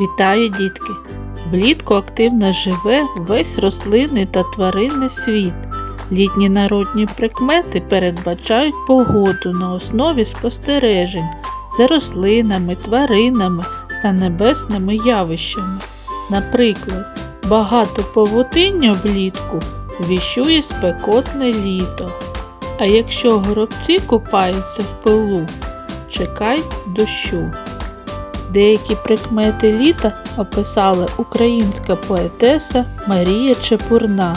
Вітаю, дітки! Влітку активно живе весь рослинний та тваринний світ. Літні народні прикмети передбачають погоду на основі спостережень за рослинами, тваринами та небесними явищами. Наприклад, багато павутиння влітку віщує спекотне літо. А якщо горобці купаються в пилу, чекай дощу. Деякі прикмети літа описала українська поетеса Марія Чепурна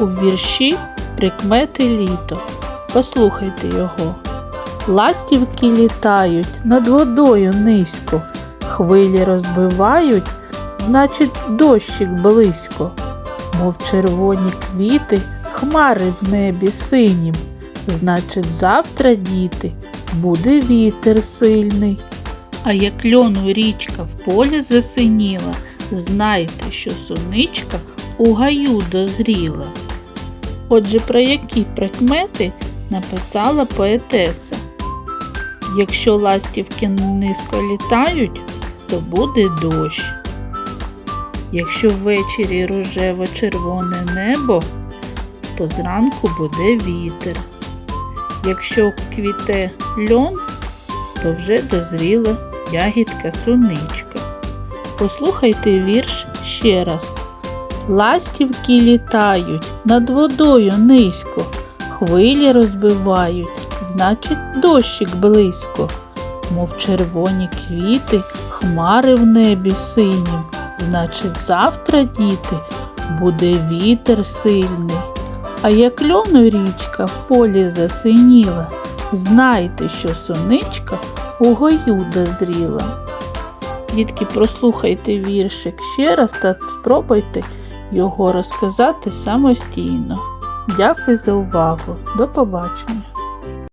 у вірші Прикмети літо. Послухайте його. Ластівки літають над водою низько, хвилі розбивають, значить дощик близько, мов червоні квіти, хмари в небі синім. Значить, завтра, діти, буде вітер сильний. А як льону річка в полі засиніла, знайте, що соничка у гаю дозріла. Отже, про які прикмети написала поетеса? Якщо ластівки низько літають, то буде дощ. Якщо ввечері рожево-червоне небо, то зранку буде вітер. Якщо квіте льон, то вже дозріла ягідка суничка. Послухайте вірш ще раз. Ластівки літають над водою низько, хвилі розбивають, значить дощик близько, мов червоні квіти, хмари в небі синім, значить завтра, діти, буде вітер сильний. А як льону річка в полі засиніла, знайте, що соничка у гою дозріла. Дітки, прослухайте віршик ще раз та спробуйте його розказати самостійно. Дякую за увагу. До побачення!